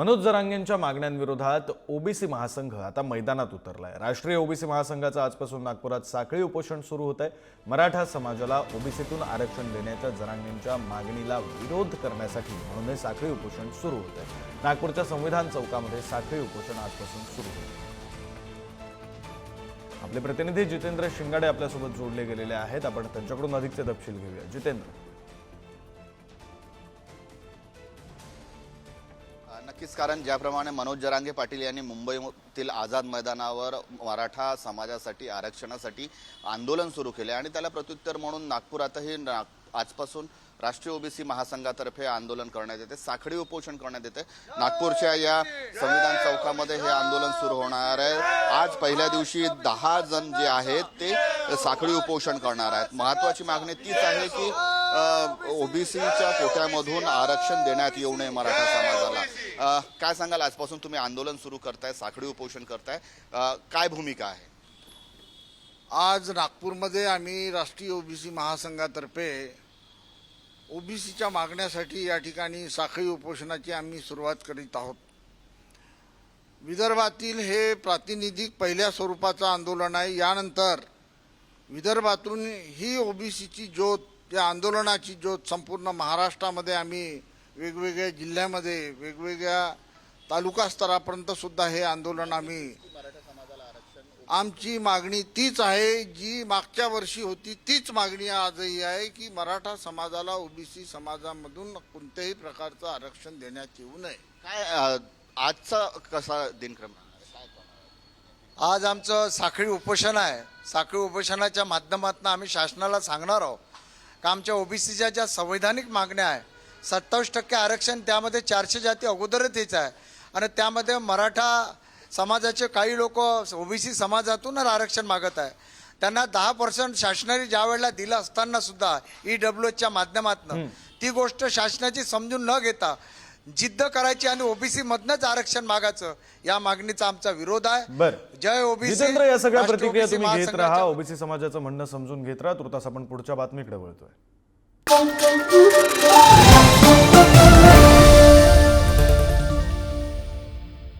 Manoj जरांगेंच्या मागण्यांविरोधात OBC महासंघ आता मैदानात उतरलाय. राष्ट्रीय ओबीसी महासंघाचं आजपासून नागपुरात साखळी उपोषण सुरू होत आहे मराठा समाजाला ओबीसीतून आरक्षण देण्याच्या जरांगेंच्या मागणीला विरोध करण्यासाठी म्हणून हे साखळी उपोषण सुरू होत आहे नागपूरच्या संविधान चौकामध्ये साखळी उपोषण आजपासून सुरू होत आपले प्रतिनिधी जितेंद्र शिंगाडे आपल्यासोबत जोडले गेलेले आहेत. आपण त्यांच्याकडून अधिकचे तपशील घेऊया. जितेंद्र. नक्कीच कारण ज्याप्रमाणे मनोज जरांगे पाटील यांनी मुंबईतील आझाद मैदानावर मराठा समाजासाठी आरक्षणासाठी आंदोलन सुरू केले आणि त्याला प्रत्युत्तर म्हणून नागपुरातही नाग आजपासून राष्ट्रीय ओबीसी महासंघातर्फे आंदोलन करण्यात येते साखळी उपोषण करण्यात येते. नागपूरच्या या संविधान चौकामध्ये हे आंदोलन सुरू होणार आहे. आज पहिल्या दिवशी दहा जण जे आहेत ते साखळी उपोषण करणार आहेत. महत्वाची मागणी तीच आहे की ओबीसीच्या कोट्यामधून आरक्षण देण्यात येऊ नये मराठा समाजाला. काय सांगाल? आजपासून तुम्ही आंदोलन सुरू करताय साखळी उपोषण करताय. काय भूमिका आहे? आज नागपूरमध्ये आम्ही राष्ट्रीय ओबीसी महासंघातर्फे ओबीसीच्या मागण्यासाठी या ठिकाणी साखळी उपोषणाची आम्ही सुरुवात करीत आहोत. विदर्भातील हे प्रातिनिधिक पहिल्या स्वरूपाचं आंदोलन आहे. यानंतर विदर्भातून ही ओबीसीची ज्योत या आंदोलनाची ज्योत संपूर्ण महाराष्ट्रामध्ये आम्ही वेगवेगळ्या जिल्ह्यामध्ये वेगवेगळ्या तालुका स्तरापर्यंत सुद्धा हे आंदोलन आम्ही आमची मागणी तीच आहे जी मागच्या वर्षी होती तीच मागणी आजही आहे की मराठा समाजाला ओबीसी समाजामधून कोणत्याही प्रकारचं आरक्षण देण्यात येऊ नये काय आजचा कसा दिनक्रम? आज आमचं साखळी उपोषण आहे साखळी उपोषणाच्या माध्यमातून आम्ही शासनाला सांगणार आहोत का आमच्या ओबीसीच्या ज्या संवैधानिक मागण्या आहे सत्तावीस टक्के आरक्षण त्यामध्ये चारशे जाती अगोदरच यायचं आहे. आणि त्यामध्ये मराठा समाजाचे काही लोक ओबीसी समाजातूनच आरक्षण मागत आहे. त्यांना दहा पर्सेंट शासनाने ज्या वेळेला दिलं असताना सुद्धा ई डब्ल्यू एचच्या माध्यमातून ती गोष्ट शासनाची समजून न घेता जिद्द करायची आणि ओबीसी मधनच आरक्षण मागायचं या मागणीचा आमचा विरोध आहे. बर. जय ओबीसी जितेंद्र या सगळ्या प्रतिक्रिया तुम्ही घेत राहा ओबीसी समाजाचं म्हणणं समजून घेत राहा. तुर्तास आपण पुढच्या बातमीकडे वळतोय.